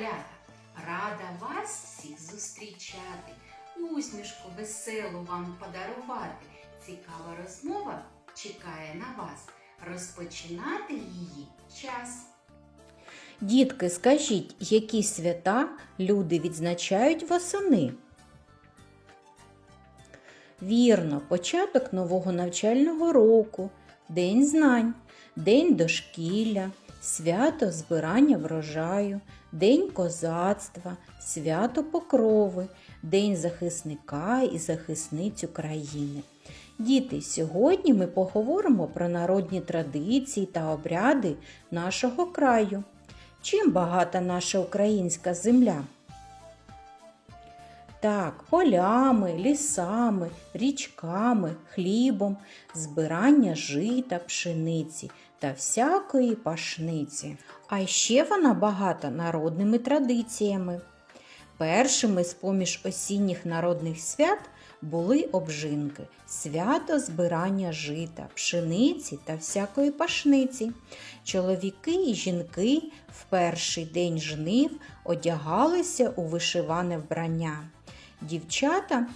малята! Рада вас всіх зустрічати, усмішку веселу вам подарувати. Цікава розмова чекає на вас. Розпочинати її час. Дітки, скажіть, які свята люди відзначають восени? Вірно, початок нового навчального року, День знань, День дошкілля, свято збирання врожаю, День козацтва, свято Покрови, День захисника і захисниць України. Діти, сьогодні ми поговоримо про народні традиції та обряди нашого краю. Чим багата наша українська земля? Так, полями, лісами, річками, хлібом, збирання жита, пшениці та всякої пашниці. А ще вона багата народними традиціями. Першими з поміж осінніх народних свят були обжинки, свято збирання жита, пшениці та всякої пашниці. Чоловіки і жінки в перший день жнив одягалися у вишиване вбрання. Дівчата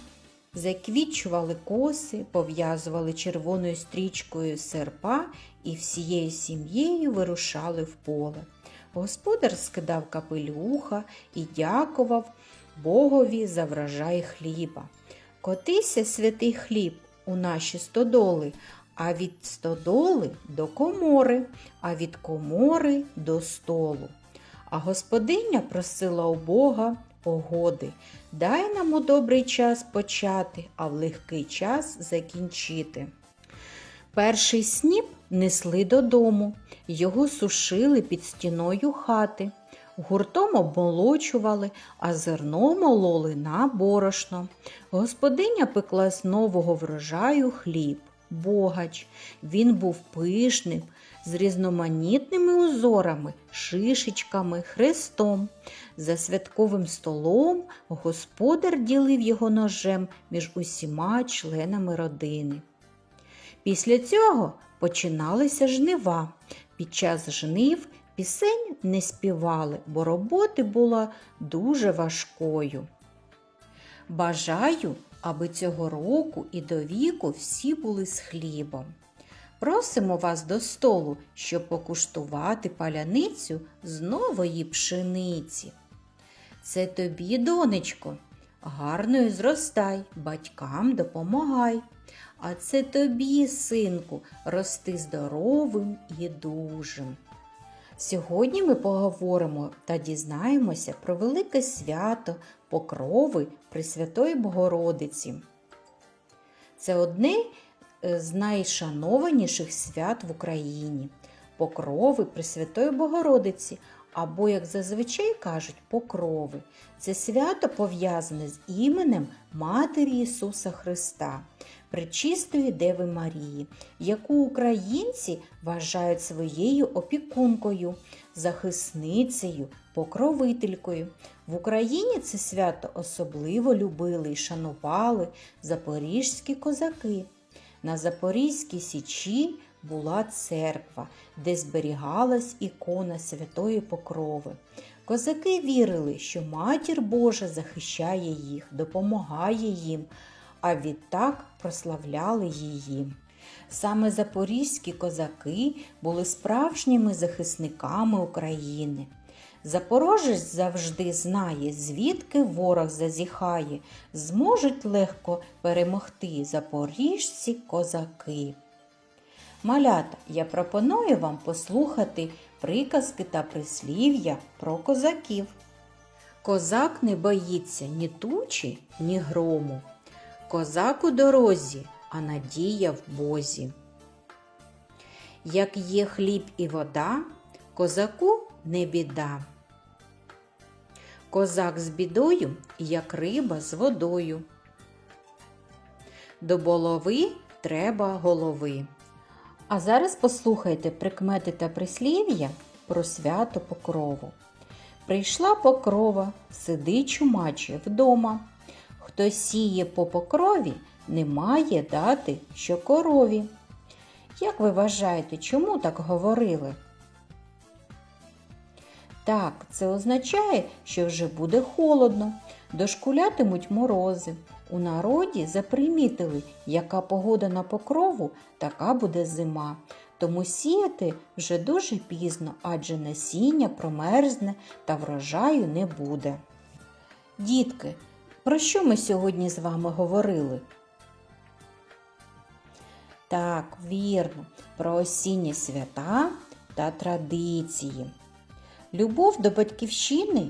заквічували коси, пов'язували червоною стрічкою серпа і всією сім'єю вирушали в поле. Господар скидав капелюха і дякував Богові за врожай хліба. Котися святий хліб у наші стодоли, а від стодоли до комори, а від комори до столу. А господиня просила у Бога погоди, дай нам у добрий час почати, а в легкий час закінчити. Перший сніп несли додому, його сушили під стіною хати, гуртом обмолочували, а зерно мололи на борошно. Господиня пекла з нового врожаю хліб, богач. Він був пишним, з різноманітними узорами, шишечками, хрестом. За святковим столом господар ділив його ножем між усіма членами родини. Після цього починалися жнива. Під час жнив пісень не співали, бо роботи була дуже важкою. Бажаю, аби цього року і до віку всі були з хлібом. Просимо вас до столу, щоб покуштувати паляницю з нової пшениці. Це тобі, донечко, гарною зростай, батькам допомагай. А це тобі, синку, рости здоровим і дужим. Сьогодні ми поговоримо та дізнаємося про велике свято Покрови Пресвятої Богородиці. Це одне е, з найшанованіших свят в Україні. Покрови Пресвятої Богородиці, або, як зазвичай кажуть, покрови. Це свято пов'язане з іменем Матері Ісуса Христа, Пречистої Деви Марії, яку українці вважають своєю опікункою, захисницею, покровителькою. В Україні це свято особливо любили і шанували запорізькі козаки. На Запорізькій Січі була церква, де зберігалась ікона Святої Покрови. Козаки вірили, що Матір Божа захищає їх, допомагає їм, а відтак прославляли її. Саме запорізькі козаки були справжніми захисниками України. Запорожець завжди знає, звідки ворог зазіхає, зможуть легко перемогти запоріжці козаки. Малята, я пропоную вам послухати приказки та прислів'я про козаків. Козак не боїться ні тучі, ні грому. Козак у дорозі, а надія в Бозі. Як є хліб і вода, козаку не біда. Козак з бідою, як риба з водою. До голови треба голови. А зараз послухайте прикмети та прислів'я про свято Покрову. Прийшла покрова, сиди чумаче вдома. Хто сіє по покрові, не має дати, що корові. Як ви вважаєте, чому так говорили? Так, це означає, що вже буде холодно, дошкулятимуть морози. У народі запримітили, яка погода на покрову, така буде зима. Тому сіяти вже дуже пізно, адже насіння промерзне та врожаю не буде. Дітки, про що ми сьогодні з вами говорили? Так, вірно, про осінні свята та традиції. Любов до батьківщини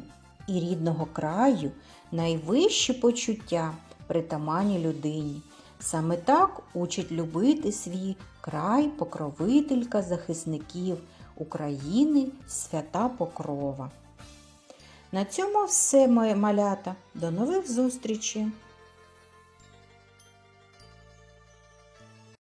і рідного краю найвищі почуття притаманні людині. Саме так учить любити свій край покровителька захисників України свята Покрова. На цьому все, моє малята. До нових зустрічей!